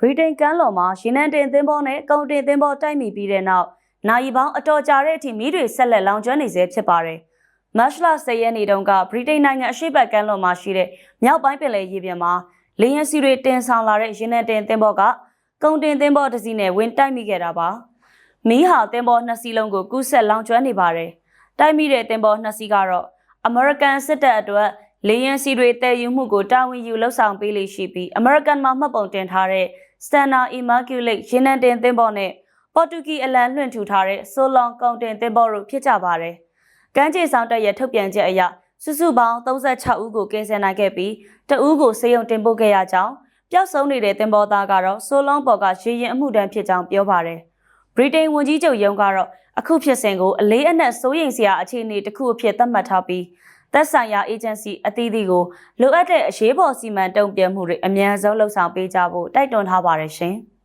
ဗြိတိန်ကမ်းလွန်မှာရေနံတင်သင်းဘောနဲ့ကုန်တင်သင်းဘောတိုက်မိပြီးတဲ့နောက်နိုင်ပေါင်းအတော်ကြာတဲ့အထိမီးတွေဆက်လက်လောင်ကျွမ်းနေဆဲဖြစ်ပါတယ်။မတ်လ10ရက်နေ့တုန်းကဗြိတိန်နိုင်ငံအရှေ့ဘက်ကမ်းလွန်မှာရှိတဲ့မြောက်ပိုင်းပင်လယ်ရေပြင်မှာလင်းရစီတွေတင်ဆောင်လာတဲ့ရေနံတင်သင်းဘောကကုန်တင်သင်းဘောတစ်စီးနဲ့ဝင်တိုက်မိခဲ့တာပါ။မီးဟာသင်းဘောနှစ်စီးလုံးကိုကူးဆက်လောင်ကျွမ်းနေပါတယ်။တိုက်မိတဲ့သင်းဘောနှစ်စီးကတော့ American စစ်တပ်အတွက်လေယာဉ်စီတွေတည်ယူမှုကိုတာဝန်ယူလှုပ်ဆောင်ပေးလေရှိပြီး American မှာမှတ်ပုံတင်ထားတဲ့ Stena Immaculate ရေနံတင်သင်းဘောနဲ့ပေါ်တူဂီအလံလွှင့်ထူထားတဲ့ Solon ကုန်တင်သင်းဘောတို့ဖြစ်ကြပါတယ်။ကမ်းခြေဆောင်တပ်ရဲ့ထုတ်ပြန်ချက်အရစုစုပေါင်း36ဦးကိုကယ်ဆယ်နိုင်ခဲ့ပြီးတဦးကိုစေယုံတင်ပို့ခဲ့ရကြောင်းပျောက်ဆုံးနေတဲ့သင်းဘောသားကတော့ Solon ပေါ်ကရေရင်အမှုတန်းဖြစ်ကြောင်းပြောပါတယ်။ဗြိတိန်ဝန်ကြီးချုပ်ယုံကတော့အခုဖြစ်စဉ်ကိုအလေးအနက်စိုးရိမ်စရာအခြေအနေတစ်ခုအဖြစ်သတ်မှတ်ထားပြီး သက်ဆိုင်ရာ agency အသီးသီးကိုလိုအပ်တဲ့အရေးပေါ်စီမံတုံ့ပြန်မှုတွေအမြန်ဆုံးလှုပ်ဆောင်ပေးကြဖို့တိုက်တွန်းထားပါတယ်ရှင်။